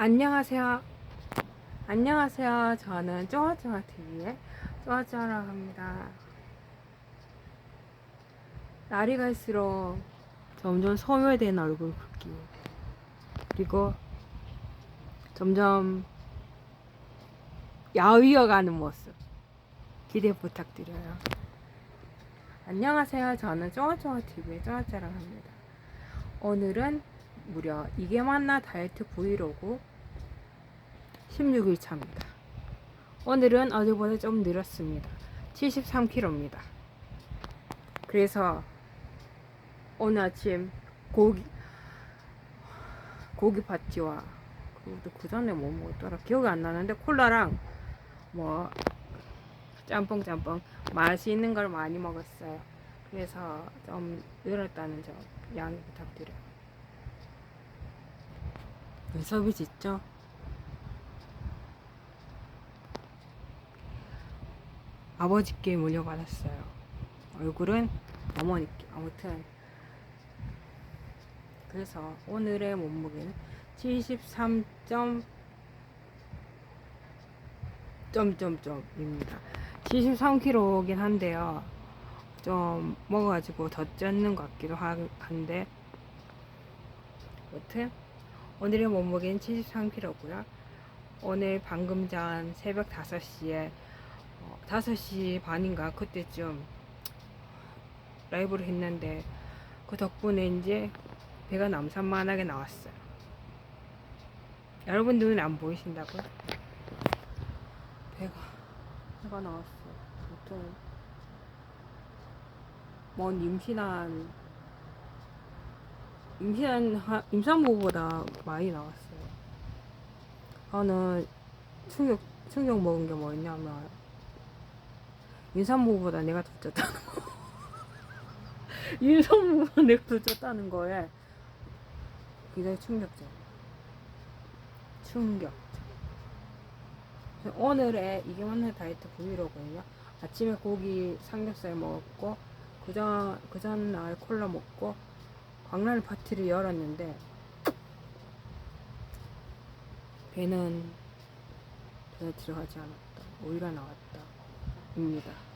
안녕하세요. 안녕하세요. 저는 쪼아쪼아TV의 쪼아쪼아라고 합니다. 날이 갈수록 점점 소멸된 얼굴 굵기. 그리고 점점 야위어가는 모습. 기대 부탁드려요. 안녕하세요. 저는 쪼아쪼아TV의 쪼아쪼아라고 합니다. 오늘은 무려 이게 맞나 다이어트 브이로그 16일 차입니다. 오늘은 어제보다 좀 늘었습니다. 73kg입니다. 그래서 오늘 아침 고기 고기 파티와 그것도 그 전에 뭐 먹었더라 기억이 안 나는데 콜라랑 뭐 짬뽕 짬뽕 맛있는 걸 많이 먹었어요. 그래서 좀 늘었다는 점 양해 부탁드려요. 눈썹이 짙죠? 아버지께 물려받았어요. 얼굴은 어머니께. 아무튼 그래서 오늘의 몸무게는 73. 점 점점입니다. 73kg긴 한데요. 좀 먹어가지고 더 쪘는 것 같기도 하- 한데 아무튼 오늘의 몸무게는 73kg고요. 오늘 방금 전 새벽 5시에 어, 5시 반인가 그때쯤 라이브를 했는데 그 덕분에 이제 배가 남산만하게 나왔어요. 여러분 눈은 안 보이신다고요? 배가 배가 나왔어요. 아무튼 뭔 임신한 임신한 하- 임산부보다 많이 나왔어요. 저는 충격 충격 먹은 게 뭐였냐면 임산부보다 내가 더 쪘다는 거. 임산부보다 내가 더 쪘다는 거에 굉장히 충격적. 충격. 오늘의 이게 맞는 다이어트 브이로그는요. 아침에 고기 삼겹살 먹었고 그전 그 전날 콜라 먹고 광란 파티를 열었는데 배는 전혀 들어가지 않았다. 오히려 나왔다. 입니다.